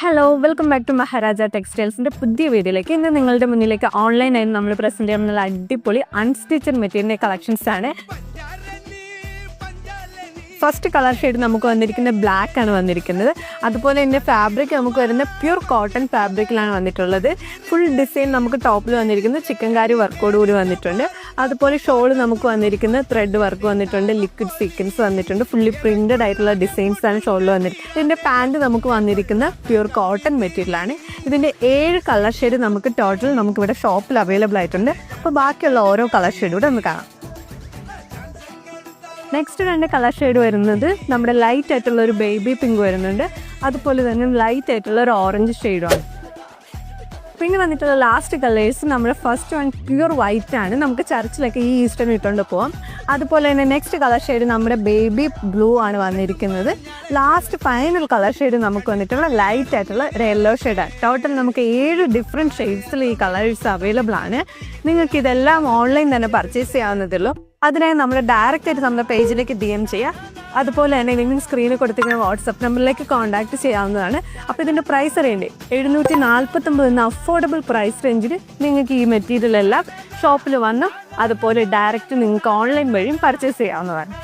Hello welcome back to Maharaja ടെക്സ്റ്റൈൽസിന്റെ പുതിയ വീഡിയോയിലേക്ക്. ഇന്ന് നിങ്ങളുടെ മുന്നിലേക്ക് ഓൺലൈനായി നമ്മൾ പ്രസന്റ് ചെയ്യുന്ന അടിപൊളി അൺസ്റ്റിച്ചഡ് മെറ്റീരിയലിന്റെ കളക്ഷൻസ് ആണ്. ഫസ്റ്റ് കളർ ഷെയ്ഡ് നമുക്ക് വന്നിരിക്കുന്നത് ബ്ലാക്ക് ആണ് വന്നിരിക്കുന്നത്. അതുപോലെ തന്നെ ഫാബ്രിക് നമുക്ക് വരുന്ന പ്യൂർ കോട്ടൺ ഫാബ്രിക്കിലാണ് വന്നിട്ടുള്ളത്. ഫുൾ ഡിസൈൻ നമുക്ക് ടോപ്പിൽ വന്നിരിക്കുന്നത് ചിക്കൻ കാരി വർക്കോട് കൂടി വന്നിട്ടുണ്ട്. അതുപോലെ ഷോൾ നമുക്ക് വന്നിരിക്കുന്ന ത്രെഡ് വർക്ക് വന്നിട്ടുണ്ട് ലിക്വിഡ് സീക്വൻസ് വന്നിട്ടുണ്ട്. ഫുള്ളി പ്രിന്റഡ് ആയിട്ടുള്ള ഡിസൈൻസ് ആണ് ഷോളിൽ വന്നിരിക്കുന്നത്. ഇതിന്റെ പാന്റ് നമുക്ക് വന്നിരിക്കുന്ന പ്യൂർ കോട്ടൺ മെറ്റീരിയലാണ് ഇതിന്റെ ഏഴ് കളർ ഷെയ്ഡ് നമുക്ക് ടോട്ടൽ നമുക്കിവിടെ ഷോപ്പിൽ അവൈലബിൾ ആയിട്ടുണ്ട്. അപ്പോൾ ബാക്കിയുള്ള ഓരോ കളർ ഷെയ്ഡും കൂടെ ഒന്ന് കാണാം. നെക്സ്റ്റ് രണ്ട് കളർ ഷെയ്ഡ് വരുന്നത് നമ്മുടെ ലൈറ്റ് ആയിട്ടുള്ള ഒരു ബേബി പിങ്ക് വരുന്നുണ്ട്. അതുപോലെ തന്നെ ലൈറ്റ് ആയിട്ടുള്ള ഒരു ഓറഞ്ച് ഷെയ്ഡുമാണ് പിന്നെ വന്നിട്ടുള്ള ലാസ്റ്റ് കളേഴ്സ് നമ്മുടെ ഫസ്റ്റ് വൺ പ്യുർ വൈറ്റ് ആണ്. നമുക്ക് ചർച്ചിലൊക്കെ ഈ ഈസ്റ്റർ ഇട്ടുകൊണ്ട് പോവാം. അതുപോലെ തന്നെ നെക്സ്റ്റ് കളർ ഷെയ്ഡ് നമ്മുടെ ബേബി ബ്ലൂ ആണ് വന്നിരിക്കുന്നത്. ലാസ്റ്റ് ഫൈനൽ കളർ ഷെയ്ഡ് നമുക്ക് വന്നിട്ടുള്ള ലൈറ്റ് ആയിട്ടുള്ള ഒരു യെല്ലോ ഷെയ്ഡാണ് ടോട്ടൽ നമുക്ക് ഏഴ് ഡിഫറെന്റ് ഷെയ്ഡ്സിൽ ഈ കളേഴ്സ് അവൈലബിൾ ആണ്. നിങ്ങൾക്ക് ഇതെല്ലാം ഓൺലൈൻ തന്നെ പർച്ചേസ് ചെയ്യാവുന്നതുള്ളൂ അതിനായി നമ്മൾ ഡയറക്റ്റ് ആയിട്ട് നമ്മുടെ പേജിലേക്ക് ഡി എം ചെയ്യുക. അതുപോലെ തന്നെ നിങ്ങൾ സ്ക്രീനിൽ കൊടുത്തിരിക്കുന്ന വാട്സപ്പ് നമ്പറിലേക്ക് കോൺടാക്ട് ചെയ്യാവുന്നതാണ്. അപ്പോൾ ഇതിന്റെ പ്രൈസ് അറിയണ്ടേ? എഴുന്നൂറ്റി നാൽപ്പത്തൊമ്പത് എന്ന അഫോർഡബിൾ പ്രൈസ് റേഞ്ചിൽ നിങ്ങൾക്ക് ഈ മെറ്റീരിയൽ എല്ലാം ഷോപ്പിൽ വന്ന് അതുപോലെ ഡയറക്റ്റ് നിങ്ങൾക്ക് ഓൺലൈൻ വഴിയും പർച്ചേസ് ചെയ്യാവുന്നതാണ്.